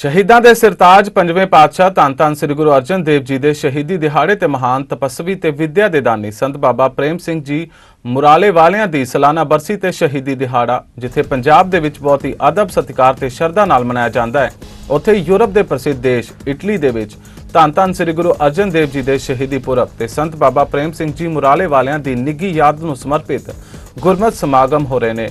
ਸ਼ਹੀਦਾਂ ਦੇ ਸਿਰਤਾਜ ਪੰਜਵੇਂ ਪਾਤਸ਼ਾਹ ਧੰਨ ਧੰਨ ਸ੍ਰੀ ਗੁਰੂ ਅਰਜਨ ਦੇਵ ਜੀ ਦੇ ਸ਼ਹੀਦੀ ਦਿਹਾੜੇ ਤੇ ਮਹਾਨ ਤਪਸਵੀ ਤੇ ਵਿਦਿਆ ਦੇ ਦਾਨੀ ਸੰਤ ਬਾਬਾ ਪ੍ਰੇਮ ਸਿੰਘ ਜੀ ਮੁਰਾਲੇ ਵਾਲਿਆਂ ਦੀ ਸਾਲਾਨਾ ਬਰਸੀ ਤੇ ਸ਼ਹੀਦੀ ਦਿਹਾੜਾ, ਜਿੱਥੇ ਪੰਜਾਬ ਦੇ ਵਿੱਚ ਬਹੁਤ ਹੀ ਅਦਬ ਸਤਿਕਾਰ ਤੇ ਸ਼ਰਧਾ ਨਾਲ ਮਨਾਇਆ ਜਾਂਦਾ ਹੈ। ਉੱਥੇ ਯੂਰਪ ਦੇ ਪ੍ਰਸਿੱਧ ਦੇਸ਼ ਇਟਲੀ ਦੇ ਵਿੱਚ ਧੰਨ ਧੰਨ ਸ੍ਰੀ ਗੁਰੂ ਅਰਜਨ ਦੇਵ ਜੀ ਦੇ ਸ਼ਹੀਦੀ ਪੁਰਬ ਤੇ ਸੰਤ ਬਾਬਾ ਪ੍ਰੇਮ ਸਿੰਘ ਜੀ ਮੁਰਾਲੇ ਵਾਲਿਆਂ ਦੀ ਨਿੱਘੀ ਯਾਦ ਨੂੰ ਸਮਰਪਿਤ ਗੁਰਮਤਿ ਸਮਾਗਮ ਹੋ ਰਹੇ ਨੇ।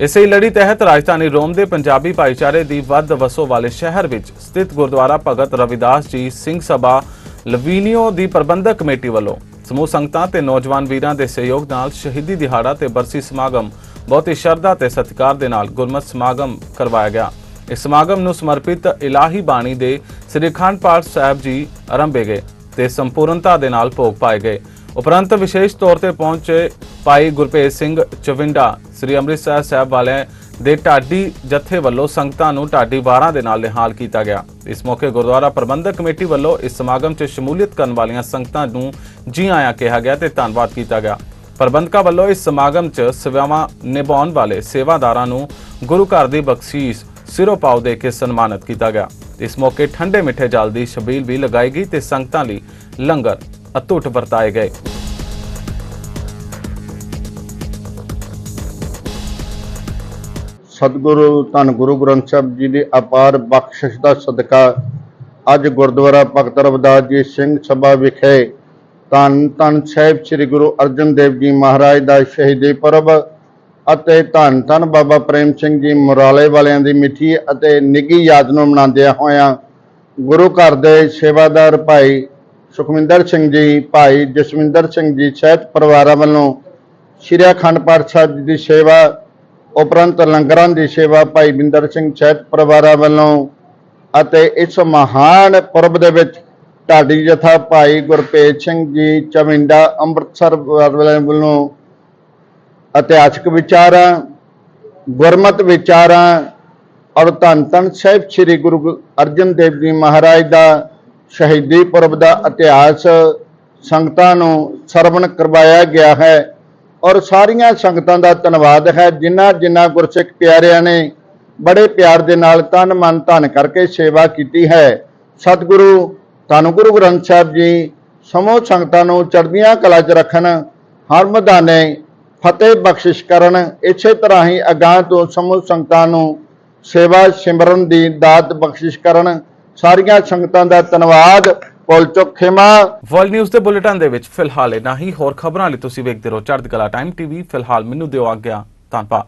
ਇਸੇ ਲੜੀ ਤਹਿਤ ਰਾਜਧਾਨੀ ਰੋਮ ਦੇ ਪੰਜਾਬੀ ਭਾਈਚਾਰੇ ਦੀ ਵੱਧ ਵਸੋਂ ਵਾਲੇ ਸ਼ਹਿਰ ਵਿੱਚ ਸਥਿਤ ਗੁਰਦੁਆਰਾ ਭਗਤ ਰਵਿਦਾਸ ਜੀ ਸਿੰਘ ਸਭਾ ਲਵੀਨੀਓ ਦੀ ਪ੍ਰਬੰਧਕ ਕਮੇਟੀ ਵੱਲੋਂ ਸਮੂਹ ਸੰਗਤਾਂ ਤੇ ਨੌਜਵਾਨ ਵੀਰਾਂ ਦੇ ਸਹਿਯੋਗ ਨਾਲ ਸ਼ਹੀਦੀ ਦਿਹਾੜਾ ਤੇ ਬਰਸੀ ਸਮਾਗਮ ਬਹੁਤ ਹੀ ਸ਼ਰਧਾ ਤੇ ਸਤਿਕਾਰ ਦੇ ਨਾਲ ਗੁਰਮਤਿ ਸਮਾਗਮ ਕਰਵਾਇਆ ਗਿਆ। ਇਸ ਸਮਾਗਮ ਨੂੰ ਸਮਰਪਿਤ ਇਲਾਹੀ ਬਾਣੀ ਦੇ ਸ੍ਰੀ ਅਖੰਡ ਪਾਠ ਸਾਹਿਬ ਜੀ ਆਰੰਭੇ ਗਏ ਤੇ ਸੰਪੂਰਨਤਾ ਦੇ ਨਾਲ ਭੋਗ ਪਾਏ ਗਏ। ਉਪਰੰਤ ਵਿਸ਼ੇਸ਼ ਤੌਰ ਤੇ ਪਹੁੰਚੇ ਭਾਈ ਗੁਰਪ੍ਰੀਤ ਸਿੰਘ ਚਵਿੰਡਾ, ਸ੍ਰੀ ਅੰਮ੍ਰਿਤਸਰ ਸਾਹਿਬ ਵਾਲਿਆਂ ਦੇ ਢਾਡੀ ਜਥੇ ਵੱਲੋਂ ਸੰਗਤਾਂ ਨੂੰ ਢਾਡੀ ਵਾਰਾਂ ਦੇ ਨਾਲ ਨਿਹਾਲ ਕੀਤਾ ਗਿਆ। ਇਸ ਮੌਕੇ ਗੁਰਦੁਆਰਾ ਪ੍ਰਬੰਧਕ ਕਮੇਟੀ ਵੱਲੋਂ ਇਸ ਸਮਾਗਮ 'ਚ ਸ਼ਮੂਲੀਅਤ ਕਰਨ ਵਾਲੀਆਂ ਸੰਗਤਾਂ ਨੂੰ ਜੀ ਆਇਆਂ ਕਿਹਾ ਗਿਆ ਤੇ ਧੰਨਵਾਦ ਕੀਤਾ ਗਿਆ। ਪ੍ਰਬੰਧਕਾਂ ਵੱਲੋਂ ਇਸ ਸਮਾਗਮ 'ਚ ਸੇਵਾਵਾਂ ਨਿਭਾਉਣ ਵਾਲੇ ਸੇਵਾਦਾਰਾਂ ਨੂੰ ਗੁਰੂ ਘਰ ਦੀ ਬਖਸ਼ੀਸ਼ ਸਿਰੋਂ ਪਾਉ ਦੇ ਕੇ ਸਨਮਾਨਿਤ ਕੀਤਾ ਗਿਆ। ਇਸ ਮੌਕੇ ਠੰਡੇ ਮਿੱਠੇ ਜਲ ਦੀ ਛਬੀਲ ਵੀ ਲਗਾਈ ਗਈ ਤੇ ਸੰਗਤਾਂ ਲਈ ਲੰਗਰ ਅਤੁੱਟ ਵਰਤਾਏ ਗਏ। ਸਤਿਗੁਰੂ, ਧੰਨ ਗੁਰੂ ਗ੍ਰੰਥ ਸਾਹਿਬ ਜੀ ਦੀ ਅਪਾਰ ਬਖਸ਼ਿਸ਼ ਦਾ ਸਦਕਾ ਅੱਜ ਗੁਰਦੁਆਰਾ ਭਗਤ ਰਵਿਦਾਸ ਜੀ ਸਿੰਘ ਸਭਾ ਵਿਖੇ ਧੰਨ ਧੰਨ ਸਾਹਿਬ ਸ੍ਰੀ ਗੁਰੂ ਅਰਜਨ ਦੇਵ ਜੀ ਮਹਾਰਾਜ ਦਾ ਸ਼ਹੀਦੀ ਪੁਰਬ ਅਤੇ ਧੰਨ ਧੰਨ ਬਾਬਾ ਪ੍ਰੇਮ ਸਿੰਘ ਜੀ ਮੁਰਾਲੇ ਵਾਲਿਆਂ ਦੀ ਮਿੱਠੀ ਅਤੇ ਨਿੱਘੀ ਯਾਦ ਨੂੰ ਮਨਾਉਂਦਿਆਂ ਹੋਇਆਂ ਗੁਰੂ ਘਰ ਦੇ ਸੇਵਾਦਾਰ ਭਾਈ ਸੁਖਮਿੰਦਰ ਸਿੰਘ ਜੀ, ਭਾਈ ਜਸਵਿੰਦਰ ਸਿੰਘ ਜੀ, ਸਹਿਤ ਪਰਿਵਾਰਾਂ ਵੱਲੋਂ ਸ਼੍ਰੀ ਅਖੰਡ ਪਾਠ ਸਾਹਿਬ ਜੀ ਦੀ ਸੇਵਾ, ਉਪਰੰਤ ਲੰਗਰਾਂ ਦੀ ਸੇਵਾ ਭਾਈ ਬਿੰਦਰ ਸਿੰਘ, ਸਹਿਤ ਪਰਿਵਾਰਾਂ ਵੱਲੋਂ ਅਤੇ ਇਸ ਮਹਾਨ ਪੁਰਬ ਦੇ ਵਿੱਚ ਢਾਡੀ ਜਥਾ ਭਾਈ ਗੁਰਪ੍ਰੀਤ ਸਿੰਘ ਜੀ ਚਮਿੰਡਾ ਅੰਮ੍ਰਿਤਸਰ ਵੱਲੋਂ ਇਤਿਹਾਸਕ ਵਿਚਾਰਾਂ, ਗੁਰਮਤ ਵਿਚਾਰਾਂ, ਔਰ ਧੰਨ ਧੰਨ ਸਾਹਿਬ ਸ੍ਰੀ ਗੁਰੂ ਅਰਜਨ ਦੇਵ ਜੀ ਮਹਾਰਾਜ ਦਾ ਸ਼ਹੀਦੀ ਪੁਰਬ ਦਾ ਇਤਿਹਾਸ ਸੰਗਤਾਂ ਨੂੰ ਸਰਵਣ ਕਰਵਾਇਆ ਗਿਆ ਹੈ ਔਰ ਸਾਰੀਆਂ ਸੰਗਤਾਂ ਦਾ ਧੰਨਵਾਦ ਹੈ। ਜਿਨ੍ਹਾਂ ਜਿਨ੍ਹਾਂ ਗੁਰਸਿੱਖ ਪਿਆਰਿਆਂ ਨੇ ਬੜੇ ਪਿਆਰ ਦੇ ਨਾਲ ਤਨ ਮਨ ਧਨ ਕਰਕੇ ਸੇਵਾ ਕੀਤੀ ਹੈ। ਸਤਿਗੁਰੂ, ਧੰਨ ਗੁਰੂ ਗ੍ਰੰਥ ਸਾਹਿਬ ਜੀ, ਸਮੂਹ ਸੰਗਤਾਂ ਨੂੰ ਚੜ੍ਹਦੀਆਂ ਕਲਾ 'ਚ ਰੱਖਣ, ਹਰ ਮੈਦਾਨੇ ਫਤਿਹ ਬਖਸ਼ਿਸ਼ ਕਰਨ, ਇਸੇ ਤਰ੍ਹਾਂ ਹੀ ਅਗਾਹ ਤੋਂ ਸਮੂਹ ਸੰਗਤਾਂ ਨੂੰ ਸੇਵਾ ਸਿਮਰਨ ਦੀ ਦਾਤ ਬਖਸ਼ਿਸ਼ ਕਰਨ ਸਾਰੀਆਂ ਸੰਗਤਾਂ ਦਾ ਧੰਨਵਾਦ। ਪੁੱਲ ਚੁੱਕ ਵਰਲਡ ਨਿਊਜ਼ ਦੇ ਬੁਲੇਟਿਨ ਦੇ ਵਿੱਚ ਫਿਲਹਾਲ ਇਹ ਨਾ ਹੀ। ਹੋਰ ਖਬਰਾਂ ਲਈ ਤੁਸੀਂ ਵੇਖਦੇ ਰਹੋ ਚੜ੍ਹਦੀ ਕਲਾ ਟਾਈਮ ਟੀਵੀ। ਫਿਲਹਾਲ ਮੈਨੂੰ ਦਿਓ ਆਗਿਆ। ਧੰਨਵਾਦ।